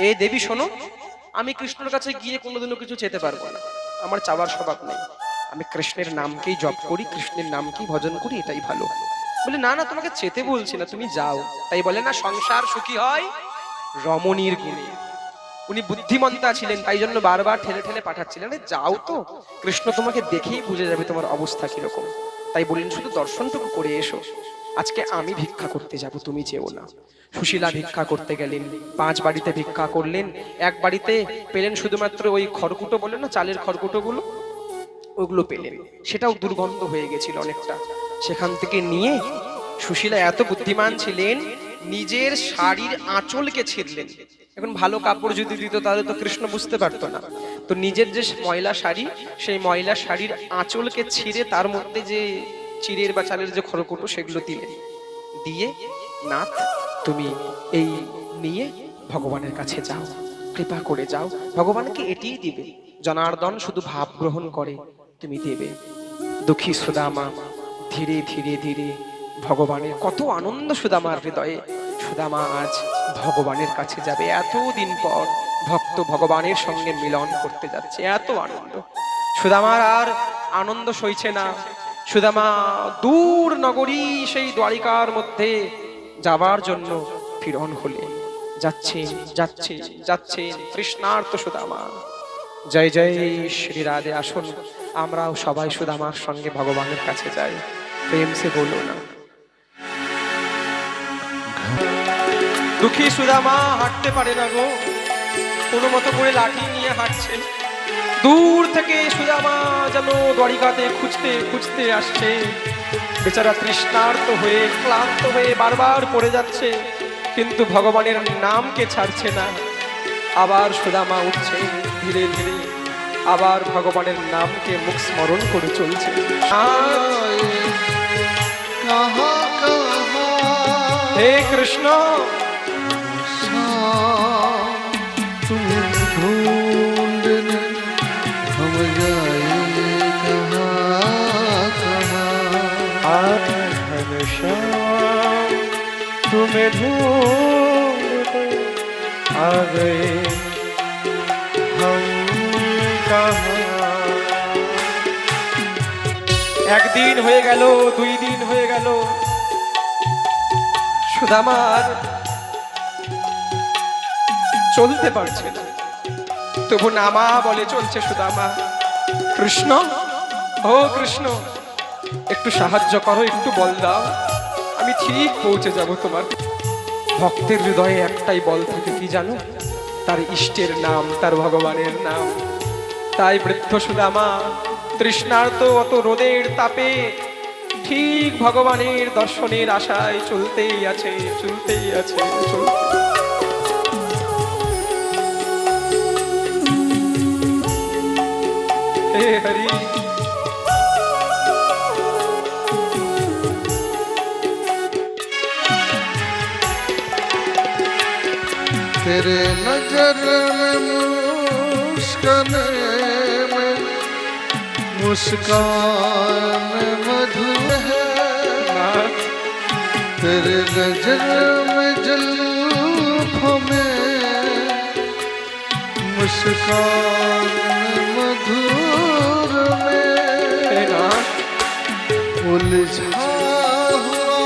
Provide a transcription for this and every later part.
এ দেবী, শোনো, আমি কৃষ্ণের কাছে গিয়ে কোনোদিনও কিছু চেতে পারব না। আমার চাওয়ার স্বভাব নেই। আমি কৃষ্ণের নামকেই জপ করি, কৃষ্ণের নামকেই ভজন করি, এটাই ভালো। বলে, না না, তোমাকে চেতে বলছি না, তুমি যাও। তাই বলে, না, সংসার সুখী হয় রমণীর গুণে। উনি বুদ্ধিমন্তা ছিলেন, তাই জন্য বারবার ঠেলে ঠেলে পাঠাচ্ছিলেন যাও তো, কৃষ্ণ তোমাকে দেখেই বুঝে যাবে তোমার অবস্থা কীরকম। তাই বললেন, শুধু দর্শনটুকু করে এসো। আজকে আমি ভিক্ষা করতে যাব, তুমি যেও না। সুশীলা ভিক্ষা করতে গেলেন, পাঁচ বাড়িতে ভিক্ষা করলেন, এক বাড়িতে পেলেন শুধুমাত্র ওই খড়কুটো বলে না, চালের খড়কুটোগুলো? ওগুলো পেলেন। সেটাও দুর্গন্ধ হয়ে গেছিল অনেকটা। সেখান থেকে নিয়ে সুশীলা এত বুদ্ধিমান ছিলেন, নিজের শাড়ির আঁচলকে ছিঁড়লেন। এখন ভালো কাপড় যদি দিত, তাহলে তো কৃষ্ণ বুঝতে পারতো না। তো নিজের যে ময়লা শাড়ি, সেই ময়লা শাড়ির আঁচলকে ছিঁড়ে তার মধ্যে যে চিড়ের বা চালের যে খড়কুটো সেগুলো দিলেন দিয়ে, নাথ, তুমি এই নিয়ে ভগবানের কাছে যাও। কৃপা করে যাও। ভগবানকে এটিই দিবে? জনার্দন শুধু ভাব গ্রহণ করে, তুমি দেবে। দুঃখী সুদামা, ধীরে ধীরে ধীরে, ভগবানের কত আনন্দ সুদামার হৃদয়ে। সুদামা আজ ভগবানের কাছে যাবে। এতদিন পর ভক্ত ভগবানের সঙ্গে মিলন করতে যাচ্ছে। এত আনন্দ। সুদামার আর আনন্দ সইছে না। সুদামা দূর নগরী সেই দ্বারিকার মধ্যে যাবার জন্য ফিরন হলে যাচ্ছে যাচ্ছে যাচ্ছে তৃষ্ণার্ত সুদামা। জয় জয় শ্রী রাধে, আসুন, আমরাও সবাই সুদামার সঙ্গে ভগবানের কাছে যাই। প্রেম সে বলো না। দুঃখী সুদামা হাঁটতে পারে না গো। কোনো মতো করে লাঠি নিয়ে হাঁটছে দূর থেকে সুজামা যেন দ্বারিকাতে খুঁজতে খুঁজতে আসছে বেচারা তৃষ্ণার্ত হয়ে ক্লান্ত হয়ে বারবার পড়ে যাচ্ছে কিন্তু ভগবানের নামকে ছাড়ছে না আবার সুদামা উঠছে ধীরে ধীরে আবার ভগবানের নামকে মুখ স্মরণ করে চলছে হে কৃষ্ণ तुम्हें ढूंढते आ गए हम कहाँ একদিন হয়ে গেল দুই দিন হয়ে গেল সুদামার চলতে পারছে না তবু নামা বলে চলছে সুদামা কৃষ্ণ ও কৃষ্ণ একটু সাহায্য করো একটু বল দাও আমি ঠিক পৌঁছে যাব তোমার? ভক্তের হৃদয়ে একটাই বল থাকে কি জানো? তার ইষ্টের নাম, তার ভগবানের নাম। তাই বৃদ্ধ সুদামা, তৃষ্ণার্ত অত রোদের তাপে ঠিক ভগবানের দর্শনের আশায় চলতেই আছে চলতেই আছে হরি। तेरे नज़र में मुस्कान में, मुस्कान मधुर है। तेरे नज़र में जलू में मुस्कान मधुर में उलझा हुआ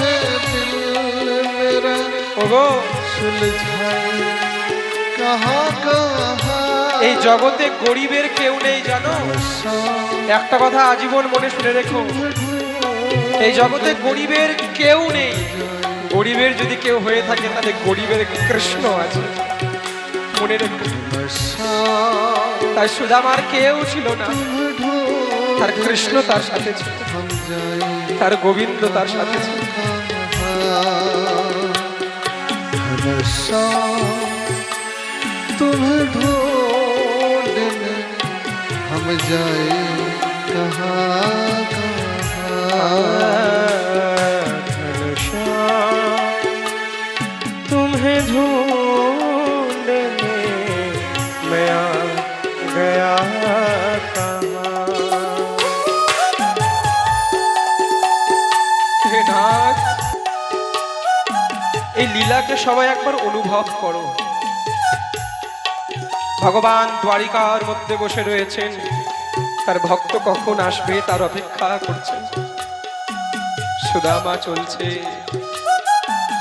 है दिल मेरा। এই জগতে গরিবের কেউ নেই জানো? একটা কথা আজীবন মনে শুনে রেখো। এই জগতে গরিবের কেউ নেই। গরিবের যদি কেউ হয়ে থাকে, তাহলে গরিবের কৃষ্ণ আছে। মনে রেখো। তাই সুদামার কেউ ছিল না। তার কৃষ্ণ তার সাথে ছিল। তার গোবিন্দ তার সাথে ছিল। हमेशा तुम्हें ढूँढने हम जाए कहाँ कहाँ লীলাকে সবাই একবার অনুভব করো। ভগবান দ্বারিকার মধ্যে বসে রয়েছেন। তার ভক্ত কখন আসবে তার অপেক্ষা করছেন। সুদামা চলছে।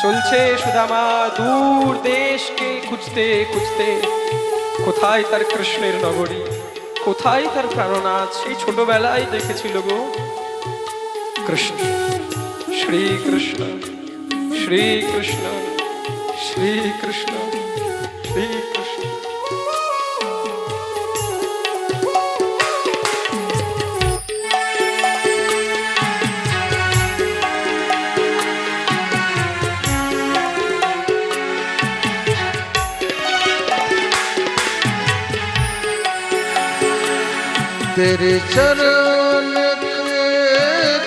চলছে সুদামা, দূর দেশকে খুঁজতে খুঁজতে। কোথায় তার কৃষ্ণের নগরী? কোথায় তার প্রাণনাথ? সেই ছোটবেলায় দেখেছিল গো। কৃষ্ণ, শ্রীকৃষ্ণ শ্রীকৃষ্ণ। শ্রী কৃষ্ণ শ্রী কৃষ্ণ তেরে চরণ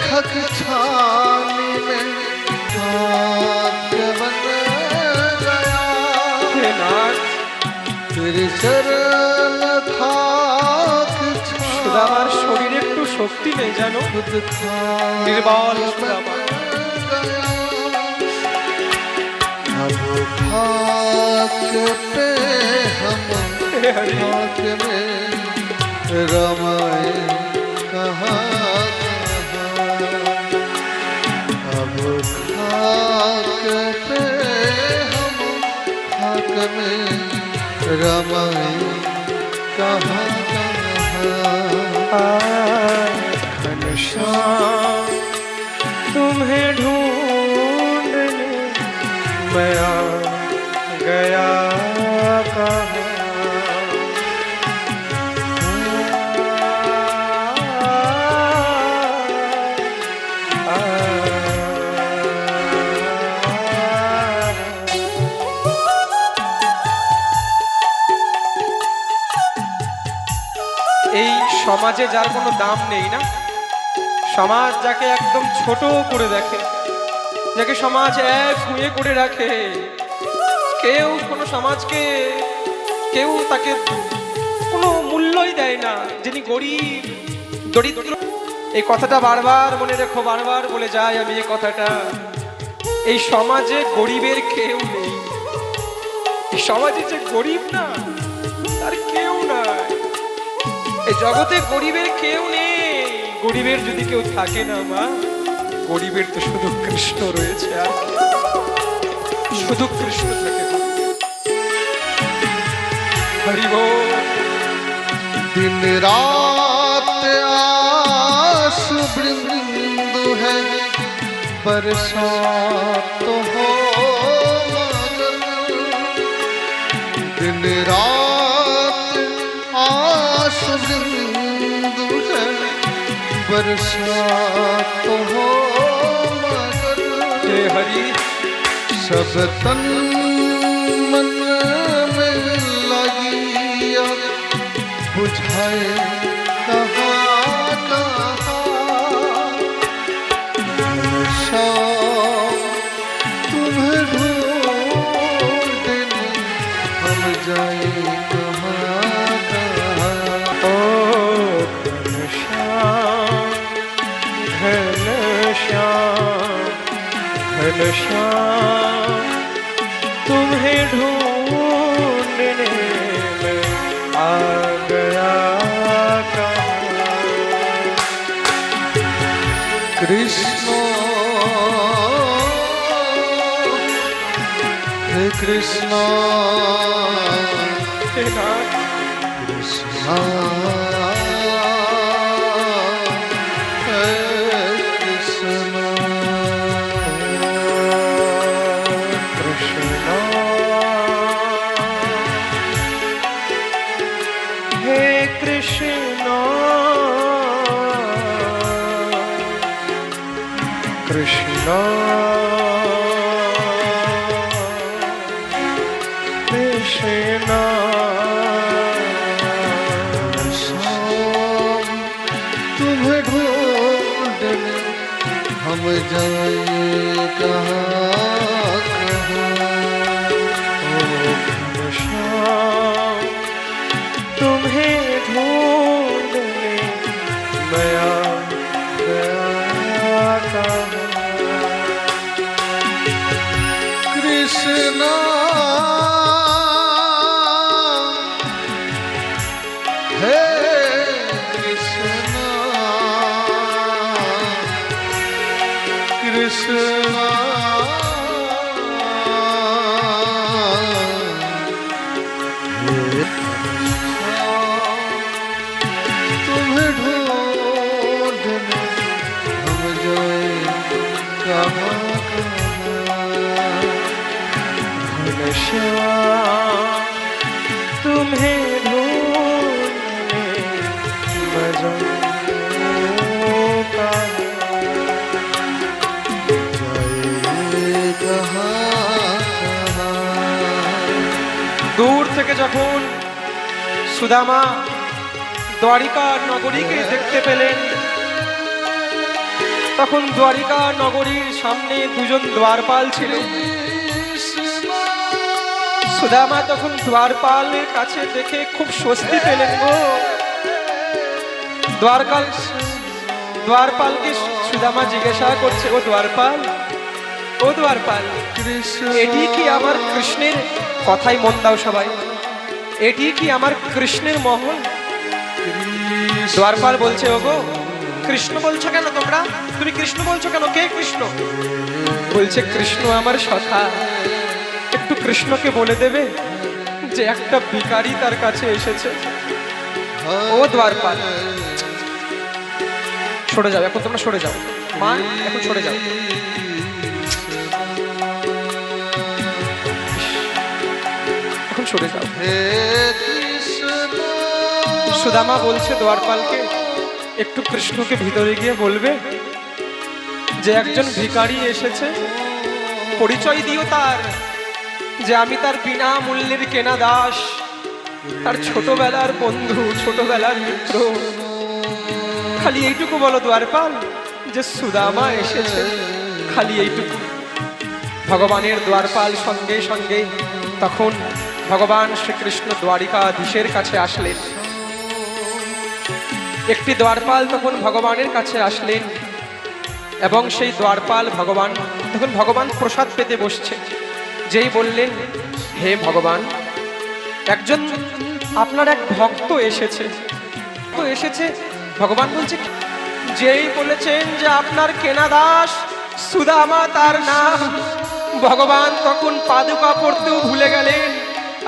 খক শক্তি নেই জানো खुद निर्बाल खाक सुदामा। बन गया अब खाक पे हम হে হরি खाक में रमाए कहाँ कहाँ अब खाक पे हम खाक में रमाए कहाँ कहाँ तुम्हें ढूंढने मैं आ गया कहाँ এই সমাজে যার কোনো দাম নেই না সমাজ যাকে একদম ছোট করে দেখে, যাকে সমাজ এক হুঁয়ে করে রাখে, কেউ কোনো সমাজকে, কেউ তাকে কোনো মূল্যই দেয় না। যিনি গরিব, দরিদ্র, এই কথাটা বারবার মনে রেখো, বারবার বলে যাই আমি এই কথাটা। এই সমাজে গরিবের কেউ নেই। এই সমাজে যে গরিব না, তার কেউ নাই। এই জগতে গরিবের কেউ নেই। গরিবের যদি কেউ থাকে না মা গরিবের তো শুধু কৃষ্ণ রয়েছে আর কি? শুধু কৃষ্ণ থাকে হরি বল दिन रात आस बिंदु है बरसात तो हो मगर दिन रात आस बिंदु है बरसात तो हो मगर। हरि। सब तन मन में लगी बुझाए কৃষ্ণ কৃষ্ণ দ্বারিকা নগরীকে দেখতে পেলেন। তখন দ্বারিকা নগরীর সামনে দুজন দ্বারপাল ছিল। সুদামা তখন দ্বারপালের কাছে দেখে খুব স্বস্তি পেলেন গো। দ্বারকাল, দ্বারপালকে সুদামা জিজ্ঞাসা করছে, ও দ্বারপাল? ও দ্বারপাল, এটি কি আমার কৃষ্ণের? কথাই মন দাও সবাই। এটি কি আমার কৃষ্ণের মহল? দ্বারপাল বলছে, ওগো, কৃষ্ণ বলছো কেন তোমরা? তুমি কৃষ্ণ বলছো কেন? কে কৃষ্ণ? বলছে, কৃষ্ণ আমার সখা। একটু কৃষ্ণকে বলে দেবে যে একটা ভিখারি তার কাছে এসেছে। ও দ্বারপাল। সরে যাও, এখন তোমরা সরে যাও। মা, এখন সরে যাও। এখন সরে যাও। সুদামা বলছে দ্বারপালকে, একটু কৃষ্ণকে ভিতরে গিয়ে বলবে যে একজন ভিখারি এসেছে। পরিচয় দিও তার যে আমি তার বিনা মূল্যের কেনা দাস, তার ছোটবেলার বন্ধু, ছোটবেলার মিত্র। খালি এইটুকু বলো দ্বারপাল, যে সুদামা এসেছে। খালি এইটুকু। ভগবানের দ্বারপাল সঙ্গে সঙ্গে তখন ভগবান শ্রীকৃষ্ণ দ্বারিকাধীশের কাছে আসলেন। একটি দ্বারপাল তখন ভগবানের কাছে আসলেন এবং সেই দ্বারপাল ভগবান, তখন ভগবান প্রসাদ পেতে বসছে। যেই বললেন, হে ভগবান, একজন আপনার এক ভক্ত এসেছে। তো এসেছে, ভগবান বলছে, যেই বলেছেন যে আপনার কেনা দাস, সুদামা তার নাম। ভগবান তখন পাদুকা পড়তেও ভুলে গেলেন।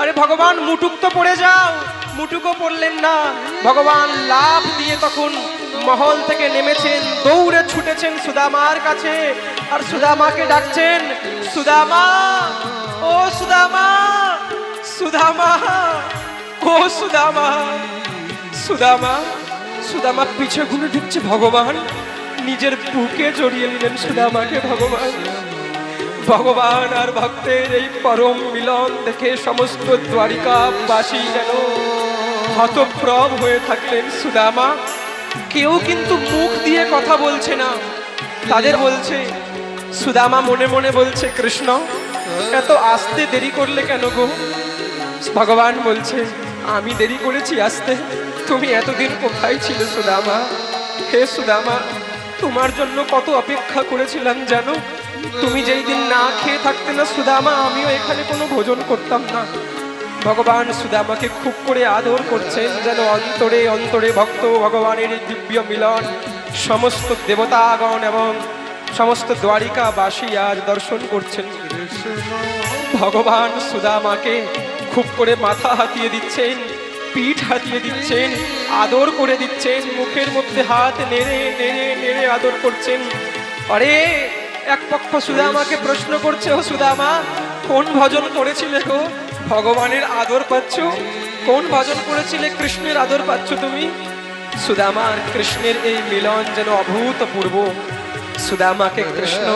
আরে ভগবান, মুটুক তো পড়ে যাও। মুটুকও পড়লেন না। ভগবান লাভ দিয়ে তখন মহল থেকে নেমেছেন, দৌড়ে ছুটেছেন সুদামার কাছে। আর সুদামাকে ডাকছেন, সুদামা, ও সুদামা সুদামা, ও সুদামা সুদামা সুদামা পিছে ঘুরে ঢুকছে ভগবান। নিজের বুকে জড়িয়ে নিলেন সুদামাকে ভগবান। ভগবান আর ভক্তের এই পরম মিলন দেখে সমস্ত দ্বারিকাবাসী যেন হতপ্রভ হয়ে থাকলেন সুদামা। কেউ কিন্তু মুখ দিয়ে কথা বলছে না। তাদের বলছে, সুদামা মনে মনে বলছে, কৃষ্ণ, এত আসতে দেরি করলে কেন গো? ভগবান বলছে, আমি দেরি করেছি আসতে। তুমি এতদিন কোথায় ছিলে সুদামা? হে সুদামা, তোমার জন্য কত অপেক্ষা করেছিলাম জানো? তুমি যেই দিন না খেয়ে থাকতে না সুদামা, আমিও এখানে কোনো ভোজন করতাম না। ভগবান সুদামাকে খুব করে আদর করছেন, যেন অন্তরে অন্তরে ভক্ত ভগবানের দিব্য মিলন, সমস্ত দেবতাগণ এবং সমস্ত দ্বারিকাবাসী আজ দর্শন করছেন। ভগবান সুদামাকে খুব করে মাথা হাতিয়ে দিচ্ছেন, পিঠ হাতিয়ে দিচ্ছেন, আদর করে দিচ্ছেন, মুখের মধ্যে হাত নেড়ে নেড়ে নেড়ে আদর করছেন। আরে, এক পক্ষ সুদামাকে প্রশ্ন করছে, ও সুদামা কোন ভজন করেছিলে গো? ভগবানের আদর পাচ্ছ? কোন ভজন করেছিলে? কৃষ্ণের আদর পাচ্ছ তুমি? সুদামা আর কৃষ্ণের এই মিলন যেন অভূতপূর্ব। সুদামাকে কৃষ্ণ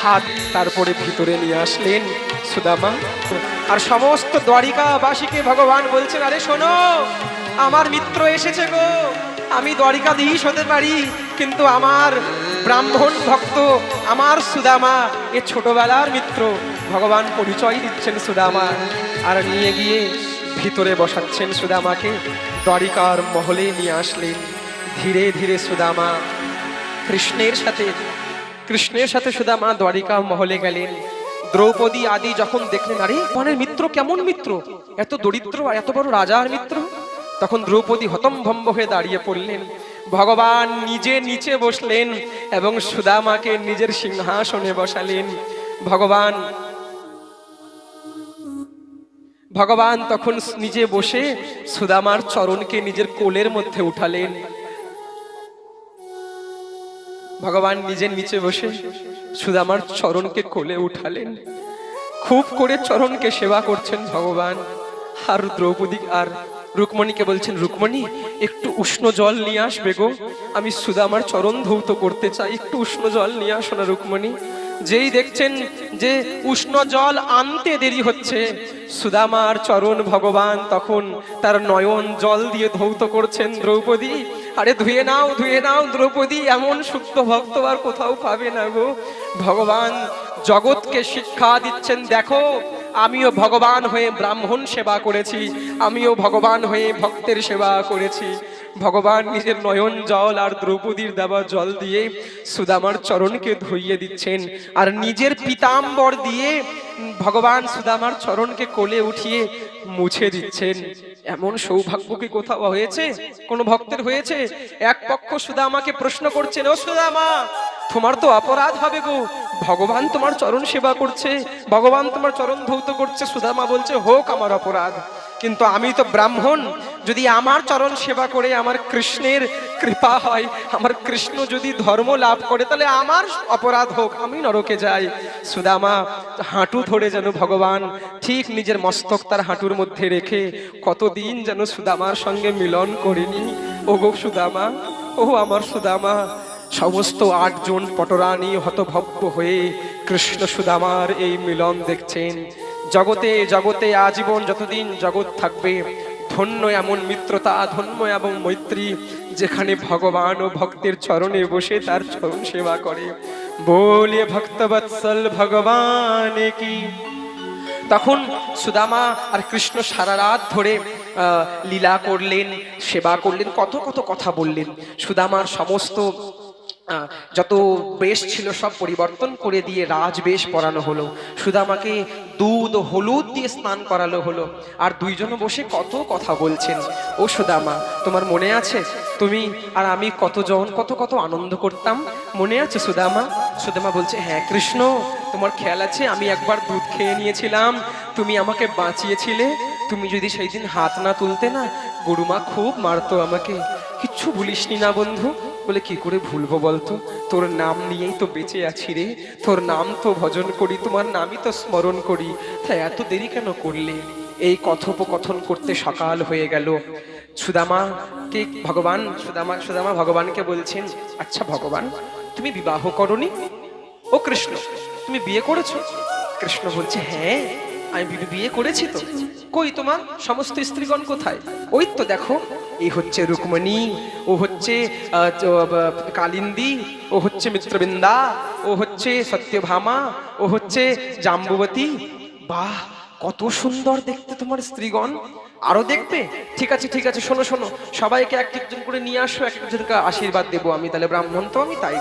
হাত তারপরে ভিতরে নিয়ে আসলেন সুদামা। আর সমস্ত দ্বারিকাবাসীকে ভগবান বলছেন, আরে শোনো, আমার মিত্র এসেছে গো। আমি দ্বারিকাধীশ হতে পারি, কিন্তু আমার ব্রাহ্মণ ভক্ত, আমার সুদামা, এ ছোটবেলার মিত্র। ভগবান পরিচয় দিচ্ছেন সুদামা। আর নিয়ে গিয়ে ভিতরে বসাচ্ছেন সুদামাকে। দ্বারিকার মহলে নিয়ে আসলেন ধীরে ধীরে সুদামা। কৃষ্ণের সাথে কৃষ্ণের সাথে সুদামা দ্বারিকা মহলে গেলেন। দ্রৌপদী আদি যখন দেখলেন, আরে মনের মিত্র কেমন মিত্র? এত দরিদ্র আর এত বড় রাজার মিত্র? তখন দ্রৌপদী হতম্ভম্ব হয়ে দাঁড়িয়ে পড়লেন। ভগবান নিজে নিচে বসলেন এবং সুদামাকে নিজের সিংহাসনে বসালেন। ভগবান ভগবান তখন নিজে বসে সুদামার চরণকে নিজের কোলের মধ্যে উঠালেন। ভগবান নিজের নিচে বসে সুদামার চরণকে কোলে উঠালেন। খুব করে চরণকে সেবা করছেন ভগবান। আর দ্রৌপদী আর রুকমণিকে বলছেন, রুকমণি, একটু উষ্ণ জল নিয়ে আসবে গো। আমি সুদামার চরণ ধৌত করতে চাই। একটু উষ্ণ জল নিয়ে আসো না রুকমণি। যেই দেখছেন যে উষ্ণ জল আনতে দেরি হচ্ছে, সুদামার চরণ ভগবান তখন তার নয়ন জল দিয়ে ধৌত করছেন দ্রৌপদী। আরে ধুয়ে নাও ধুয়ে নাও দ্রৌপদী, এমন সুপ্ত ভক্ত আর কোথাও পাবে না গো। ভগবান জগৎকে শিক্ষা দিচ্ছেন, দেখো, আমিও ভগবান হয়ে ব্রাহ্মণ সেবা করেছি, আমিও ভগবান হয়ে ভক্তের সেবা করেছি। ভগবান নিজের নয়ন জল আর দ্রৌপদীর দেওয়া জল দিয়ে সুদামার চরণকে ধুইয়ে দিচ্ছেন। আর নিজের পিতাম্বর দিয়ে ভগবান সুদামার চরণকে কোলে উঠিয়ে মুছে দিচ্ছেন। এমন সৌভাগ্য কি কোথাও হয়েছে? কোন ভক্তের হয়েছে? এক পক্ষ সুদামাকে প্রশ্ন করছেন, ও সুদামা, তোমার তো অপরাধ হবে গো। ভগবান তোমার চরণ সেবা করছে। ভগবান তোমার চরণ ধৌত করছে। সুদামা বলছে, হোক আমার অপরাধ। কিন্তু আমি তো ব্রাহ্মণ। যদি আমার চরণ সেবা করে আমার কৃষ্ণের কৃপা হয়, আমার কৃষ্ণ যদি ধর্ম লাভ করে, তাহলে আমার অপরাধ হোক, আমি নরকে যাই। সুদামা, হাঁটু ধরে যেন ভগবান ঠিক নিজের মস্তক তার হাঁটুর মধ্যে রেখে, কতদিন যেন সুদামার সঙ্গে মিলন করিনি। ও গো সুদামা, ও আমার সুদামা, সমস্ত আটজন পটরানী হতভব্য হয়ে কৃষ্ণ সুদামার এই মিলন দেখছেন। জগতে জগতে আজীবন যতদিন জগৎ থাকবে, ধন্য এমন মিত্রতা, ধন্য এবং মৈত্রী, যেখানে ভগবান ও ভক্তের চরণে বসে তার চরণ সেবা করে। বলে ভক্তবৎসল, ভগবান কি? তখন সুদামা আর কৃষ্ণ সারা রাত ধরে লীলা করলেন, সেবা করলেন, কত কত কথা বললেন। সুদামার সমস্ত যত বেশ ছিল সব পরিবর্তন করে দিয়ে রাজবেশ পরানো হলো। সুদামাকে দুধ ও হলুদ দিয়ে স্নান করানো হলো। আর দুইজন বসে কত কথা বলছেন। ও সুদামা, তোমার মনে আছে? তুমি আর আমি কতজন কত কত আনন্দ করতাম। মনে আছে সুদামা? সুদামা বলছে হ্যাঁ কৃষ্ণ, তোমার খেয়াল আছে? আমি একবার দুধ খেয়ে নিয়েছিলাম। তুমি আমাকে বাঁচিয়েছিলে। তুমি যদি সেই দিন হাত না তুলতে না, গরুমা খুব মারতো আমাকে। কিচ্ছু ভুলিসনি না বন্ধু। বলে কি করে ভুলবো বলতো? তোর নাম নিয়েই তো বেঁচে আছি রে। তোর নাম তো ভজন করি, তোমার নামই তো স্মরণ করি। তা এত দেরি কেন করলে? এই কথোপকথন করতে সকাল হয়ে গেল। সুদামা কে? ভগবান? সুদামা সুদামা ভগবানকে বলছেন আচ্ছা ভগবান, তুমি বিবাহ করনি? ও কৃষ্ণ, তুমি বিয়ে করেছ? কৃষ্ণ বলছে হ্যাঁ আমি বিয়ে করেছি তো। কই তোমার? সমস্ত স্ত্রীগণ কোথায়? ওই তো দেখো এই হচ্ছে রুকমণি, ও হচ্ছে কালিন্দী, ও হচ্ছে মিত্রবৃন্দা, ও হচ্ছে সত্যভামা, ও হচ্ছে জাম্বুবতী। বাহ, কত সুন্দর দেখতে তোমার স্ত্রীগণ। আরও দেখবে? ঠিক আছে ঠিক আছে, শোনো শোনো। সবাইকে এক একজন করে নিয়ে আসো, এক একজনকে আশীর্বাদ দেবো আমি। তাহলে ব্রাহ্মণ তো আমি তাই।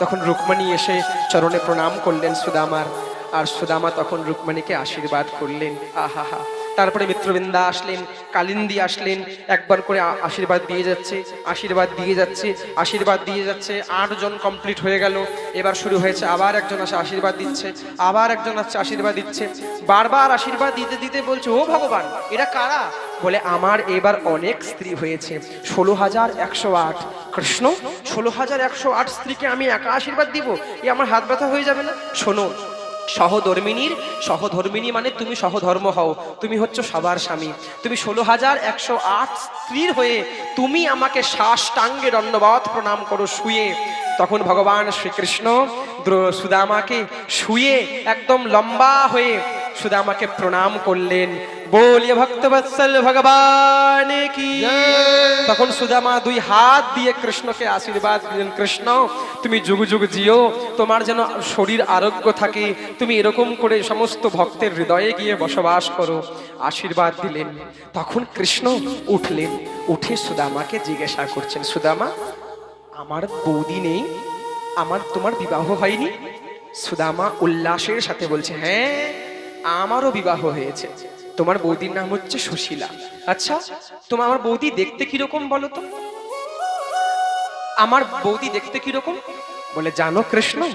তখন রুকমণি এসে চরণে প্রণাম করলেন সুদামার। আর সুদামা তখন রুকমণিকে আশীর্বাদ করলেন। আহা হা তারপরে মিত্রবৃন্দা আসলেন, কালিন্দি আসলেন, একবার করে আশীর্বাদ দিয়ে যাচ্ছে, আশীর্বাদ দিয়ে যাচ্ছে, আশীর্বাদ দিয়ে যাচ্ছে, আটজন কমপ্লিট হয়ে গেল। এবার শুরু হয়েছে, আবার একজন আসে আশীর্বাদ দিচ্ছে, আবার একজন আসছে আশীর্বাদ দিচ্ছে। বারবার আশীর্বাদ দিতে দিতে বলছে, ও ভগবান, এরা কারা? বলে, আমার এবার অনেক স্ত্রী হয়েছে ষোলো হাজার একশো আট। কৃষ্ণ ষোলো হাজার একশো আট স্ত্রীকে আমি একা আশীর্বাদ দিব? এ আমার হাত ব্যথা হয়ে যাবে না? শোনো সহধর্মিনীর, সহধর্মিনী মানে তুমি সহধর্ম হও, তুমি হচ্ছে সবার স্বামী। তুমি ষোলো হাজার একশো আট স্ত্রীর হয়ে তুমি আমাকে শ্বাসটাঙ্গে দণ্ডবাদ প্রণাম করো, শুয়ে। তখন ভগবান শ্রীকৃষ্ণ সুদামাকে শুয়ে একদম লম্বা হয়ে সুদামাকে প্রণাম করলেন। বলিয়ে ভক্তবৎসল ভগবান কি? তখন সুদামা দুই হাত দিয়ে কৃষ্ণকে আশীর্বাদ দিলেন কৃষ্ণ তুমি যুগ যুগ জিও তোমার যেন শরীর আরোগ্য থাকে তুমি এরকম করে সমস্ত ভক্তের হৃদয়ে গিয়ে বসবাস করো। আশীর্বাদ দিলেন। তখন কৃষ্ণ উঠলেন উঠে সুদামাকে জিজ্ঞাসা করছেন সুদামা আমার বৌদি নেই আমার তোমার বিবাহ হয়নি? সুদামা উল্লাসের সাথে বলছে হ্যাঁ আমারও বিবাহ হয়েছে। তোমার বৌদির নাম হচ্ছে সুশীলা। আচ্ছা তোমার আমার বৌদি দেখতে কীরকম বলো তো? আমার বৌদি দেখতে কীরকম? বলে, জানো কৃষ্ণ,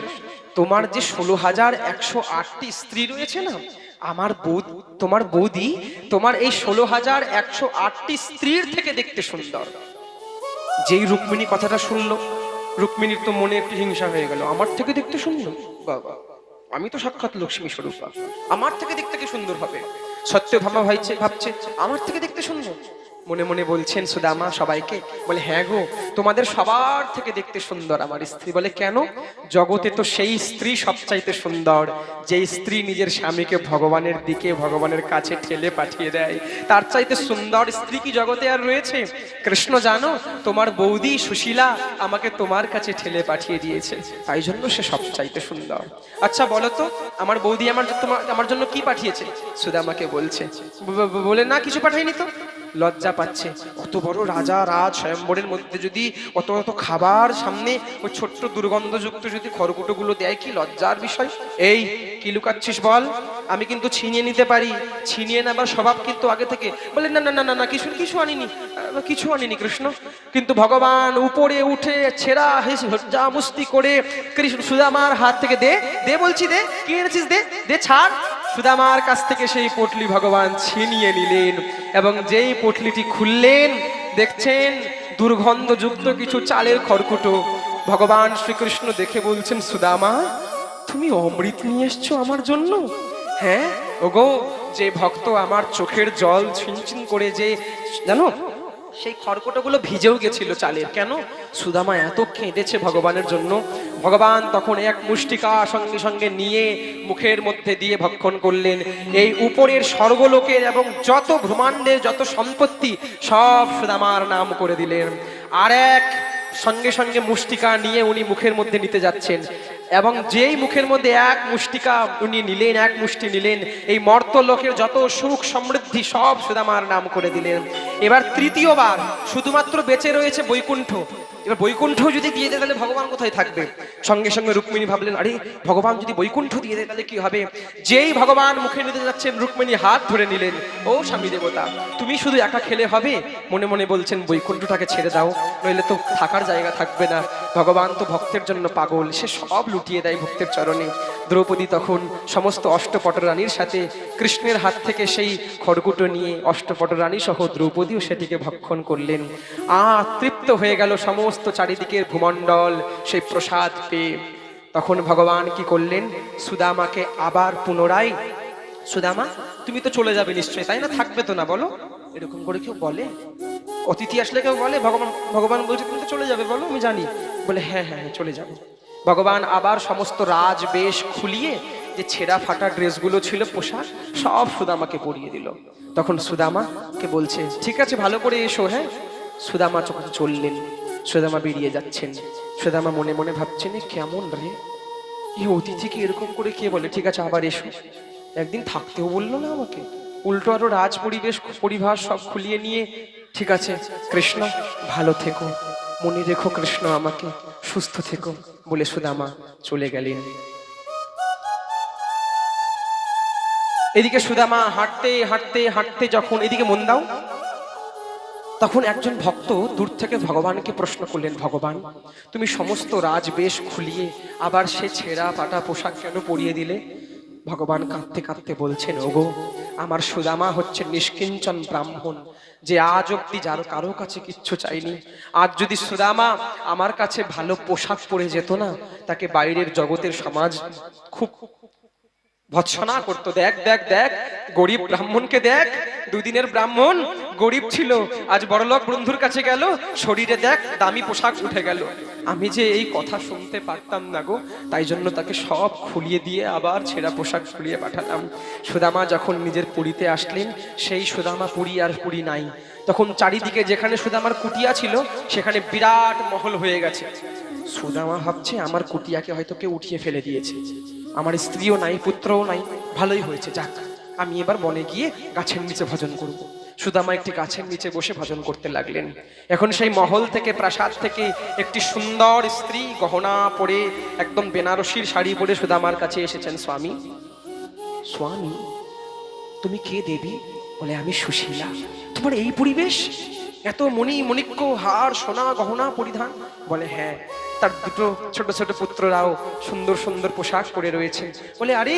তোমার যে ষোলো হাজার একশো আটটি স্ত্রী রয়েছে না, আমার বৌদি, তোমার বৌদি, তোমার এই ষোলো হাজার একশো আটটি স্ত্রীর থেকে দেখতে সুন্দর। যেই রুক্মিণী কথাটা শুনলো, রুক্মিণীর তো মনে একটু হিংসা হয়ে গেল, আমার থেকে দেখতে শুনলো বাবা। আমি তো সাক্ষাৎ লক্ষ্মী স্বরূপা। আমার থেকে দেখতে কি সুন্দর হবে? সত্যভামা ভাইছে, ভাবছে, আমার থেকে দেখতে সুন্দর। মনে মনে বলছেন সুদামা সবাইকে, বলে হ্যাঁ গো, তোমাদের সবার থেকে দেখতে সুন্দর আমার স্ত্রী। বলে, কেন? জগতে তো সেই স্ত্রী সবচাইতে সুন্দর, যে স্ত্রী নিজের স্বামীকে ভগবানের দিকে, ভগবানের কাছে ঠেলে পাঠিয়ে দেয়। তার চাইতে সুন্দর স্ত্রী কি জগতে আর রয়েছে? কৃষ্ণ জানো, তোমার বৌদি সুশীলা আমাকে তোমার কাছে ঠেলে পাঠিয়ে দিয়েছে। তাই জন্য সে সবচাইতে সুন্দর। আচ্ছা বলো তো, আমার বৌদি আমার তোমার আমার জন্য কি পাঠিয়েছে? সুদামাকে বলছে বলে, না, কিছু পাঠায়নি তো। লজ্জা পাচ্ছে। অত বড় রাজা, রাজ, স্বয়ম্বরের মধ্যে যদি অত অত খাবার সামনে ওই ছোট্ট দুর্গন্ধযুক্ত যদি খড়কুটোগুলো দেয়, কি লজ্জার বিষয়? এই, কি লুকাচ্ছিস বল? আমি কিন্তু ছিনিয়ে নিতে পারি। ছিনিয়ে নেবার স্বভাব কিন্তু আগে থেকে বলে, না না না না না, কিছু কিছু আনিনি। কিছু আনিনি, কৃষ্ণ। কিন্তু ভগবান উপরে উঠে ছেঁড়া হজ্জা মুস্তি করে কৃষ্ণ সুদামার হাত থেকে দে। দে বলছি দে, কি এনেছিস দে? দে, ছাড়। সুদামার কাছ থেকে সেই পটলি ভগবান ছিনিয়ে নিলেন এবং যেই পটলিটি খুললেন, দেখছেন দুর্গন্ধযুক্ত কিছু চালের খড়কুটো। ভগবান শ্রীকৃষ্ণ দেখে বলছেন, সুদামা, তুমি অমৃত নিয়ে এসছো আমার জন্য? হ্যাঁ ওগো, যে ভক্ত আমার চোখের জল ছিনচিন করে যে, জানো, সেই খড়কুটোগুলো ভিজেও গেছিল চালের। কেন? সুদামা এত কেঁদেছে ভগবানের জন্য। ভগবান তখন এক মুষ্টিকা সঙ্গে সঙ্গে নিয়ে মুখের মধ্যে দিয়ে ভক্ষণ করলেন। এই উপরের স্বর্গলোকের এবং যত ব্রহ্মাণ্ডের যত সম্পত্তি সব সুদামার নাম করে দিলেন। আর এক সঙ্গে সঙ্গে মুষ্টিকা নিয়ে উনি মুখের মধ্যে নিতে যাচ্ছেন। এবং যেই মুখের মধ্যে এক মুষ্টিকা উনি নিলেন, এক মুষ্টি নিলেন, এই মর্ত লোকের যত সুখ সমৃদ্ধি সব সুদামার নাম করে দিলেন। এবার তৃতীয়বার, শুধুমাত্র বেঁচে রয়েছে বৈকুণ্ঠ। এবার বৈকুণ্ঠ যদি দিয়ে দেয়, তাহলে ভগবান কোথায় থাকবে? সঙ্গে সঙ্গে রুক্মিণী ভাবলেন, আরে, ভগবান যদি বৈকুণ্ঠ দিয়ে দেয়, তাহলে কি হবে? যেই ভগবান মুখে নিতে যাচ্ছেন, রুক্মিণী হাত ধরে নিলেন, ও স্বামী দেবতা, তুমি শুধু একা খেলে হবে? মনে মনে বলছেন, বৈকুণ্ঠটাকে ছেড়ে দাও, নইলে তো থাকার জায়গা থাকবে না। ভগবান তো ভক্তের জন্য পাগল, সে সব লুটিয়ে দেয় ভক্তের চরণে। দ্রৌপদী তখন সমস্ত অষ্টপট রানীর সাথে কৃষ্ণের হাত থেকে সেই খড়কুটো নিয়ে অষ্টপট রানী সহ দ্রৌপদীও সেটিকে ভক্ষণ করলেন। আ, তৃপ্ত হয়ে গেল সমস্ত চারিদিকের ভূমণ্ডল সেই প্রসাদ পেয়ে। তখন ভগবান কি করলেন? সুদামাকে আবার পুনরায় সুদামা তুমি তো চলে যাবে নিশ্চয়ই তাই না? থাকবে তো না বলো। এরকম করে কেউ বলে? অতিথি আসলে কেউ বলে ভগবান ভগবান বলছে তুমি তো চলে যাবে বলো আমি জানি। বলে হ্যাঁ হ্যাঁ হ্যাঁ, চলে যাব। ভগবান আবার সমস্ত রাজ বেশ খুলিয়ে যে ছেঁড়া ফাটা ড্রেসগুলো ছিল পোশাক সব সুদামাকে পরিয়ে দিল। তখন সুদামাকে বলছে ঠিক আছে ভালো করে এসো হ্যাঁ? সুদামা চোখে চললেন। সুদামা বেরিয়ে যাচ্ছেন। সুদামা মনে মনে ভাবছেন কেমন রে? এই অতিথিকে এরকম করে কে বলে? ঠিক আছে, আবার এসো। একদিন থাকতেও বলল না আমাকে। উল্টো আরও রাজ পরিবেশ পরিভার সব খুলিয়ে নিয়ে, ঠিক আছে, কৃষ্ণ, ভালো থেকো। মনে রেখো কৃষ্ণ আমাকে, সুস্থ থেকো, বলে সুদামা চলে গেলেন। এদিকে সুদামা হাঁটতে হাঁটতে হাঁটতে যখন এদিকে মন দাও তখন একজন ভক্ত দূর থেকে ভগবানকে প্রশ্ন করলেন, ভগবান, তুমি সমস্ত রাজবেশ খুলিয়ে আবার সে ছেঁড়া পাটা পোশাক কেন পরিয়ে দিলে? ভগবান কাঁদতে কাঁদতে বলছেন, ওগো, আমার সুদামা হচ্ছে নিষ্কিঞ্চন ব্রাহ্মণ, যে আজ অব্দি যার কারও কাছে কিচ্ছু চাইনি। আজ যদি সুদামা আমার কাছে ভালো পোশাক পরে যেত না, তাকে বাইরের জগতের সমাজ খুব ভৎসনা করতো, দেখ দেখ দেখ, গরিব ব্রাহ্মণকে দেখ, দুদিনের ব্রাহ্মণ, গরিব ছিল, আজ বড়লোক বন্ধুর কাছে গেল, শরীরে দেখ, দামি পোশাক উঠে গেল। আমি যে এই কথা শুনতে পারতাম না গো, তাই জন্য তাকে সব খুলিয়ে দিয়ে আবার ছেঁড়া পোশাক খুলিয়ে পাঠালাম সুদামা যখন নিজের পুরীতে আসলেন, সেই সুদামা পুরী আর পুরী নাই। তখন চারিদিকে যেখানে সুদামার কুটিয়া ছিল, সেখানে বিরাট মহল হয়ে গেছে। সুদামা ভাবছে, আমার কুটিয়াকে হয়তো কেউ উঠিয়ে ফেলে দিয়েছে। আমার স্ত্রীও নাই, পুত্রও নাই। ভালোই হয়েছে, যাক। আমি এবার বনে গিয়ে গাছের নিচে ভজন করব। সুদামা একটি গাছের নিচে বসে ভজন করতে লাগলেন। এখন সেই মহল থেকে, প্রাসাদ থেকে একটি সুন্দর স্ত্রী গহনা পরে একদম বেনারসির শাড়ি পরে সুদামার কাছে এসেছেন, স্বামী স্বামী, তুমি কে দেবী? বলে, আমি সুশীলা। তোমার এই পরিবেশ? এত মণি মণিক্য হার, সোনা, গহনা, পরিধান? বলে হ্যাঁ তার দুটো ছোট ছোট পুত্ররাও সুন্দর সুন্দর পোশাক পরে রয়েছে। বলে, আরে,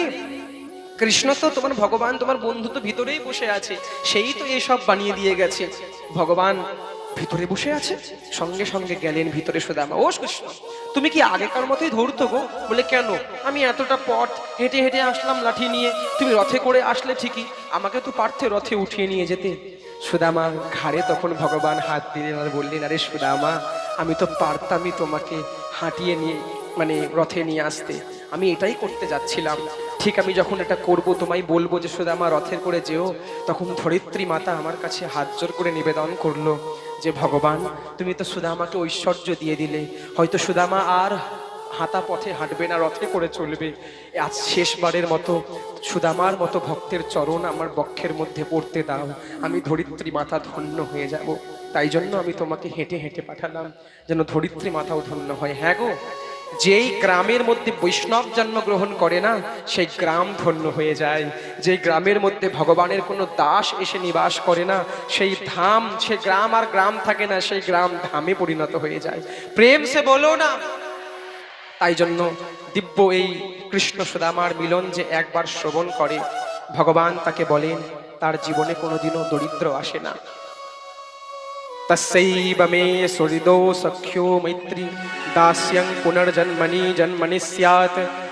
কৃষ্ণ তো তোমার ভগবান, তোমার বন্ধু তো ভিতরেই বসে আছে, সেই তো এসব বানিয়ে দিয়ে গেছে। ভগবান ভিতরে বসে আছে, সঙ্গে সঙ্গে গেলেন ভিতরে সুদামা। ও কৃষ্ণ, তুমি কি আগেকার মতোই ধরতো গো? বলে, কেন? আমি এতটা পথ হেঁটে হেঁটে আসলাম লাঠি নিয়ে। তুমি রথে করে আসলে ঠিকই, আমাকে তো পারতে রথে উঠিয়ে নিয়ে যেতে। সুদামা ঘাড়ে তখন ভগবান হাত দিলেন আর বললেন, আরে সুদামা আমি তো পারতামই তোমাকে হাঁটিয়ে নিয়ে মানে রথে নিয়ে আসতে। আমি এটাই করতে যাচ্ছিলাম। ঠিক আমি যখন এটা করব, তোমায় বলব যে সুদামা রথের করে যেও। তখন ধরিত্রী মাতা আমার কাছে হাত জোর করে নিবেদন করল যে, ভগবান, তুমি তো সুদামাকে ঐশ্বর্য দিয়ে দিলে। হয়তো সুদামা আর হাতা পথে হাঁটবে না, রথে করে চলবে। আজ শেষবারের মতো সুদামার মতো ভক্তের চরণ আমার বক্ষের মধ্যে পড়তে দাও। আমি ধরিত্রী মাতা ধন্য হয়ে যাব। তাই জন্য আমি তোমাকে হেঁটে হেঁটে পাঠালাম, যেন ধরিত্রী মাতাও ধন্য হয়। হ্যাঁ গো, যেই গ্রামের মধ্যে বৈষ্ণব জন্মগ্রহণ করে না, সেই গ্রাম ধন্য হয়ে যায়। যে গ্রামের মধ্যে ভগবানের কোনো দাস এসে নিবাস করে না, সেই ধাম, সে গ্রাম আর গ্রাম থাকে না, সেই গ্রাম ধামে পরিণত হয়ে যায়। প্রেম সে বলো না। তাই জন্য দিব্য এই কৃষ্ণ সুদামার মিলন যে একবার শ্রবণ করে, ভগবান তাকে বলেন, তার জীবনে কোনোদিনও দরিদ্র আসে না। तस्यैव मे सुदो सख्यो मैत्री दास्यं पुनर्जन्मनी जन्मनि स्यात्।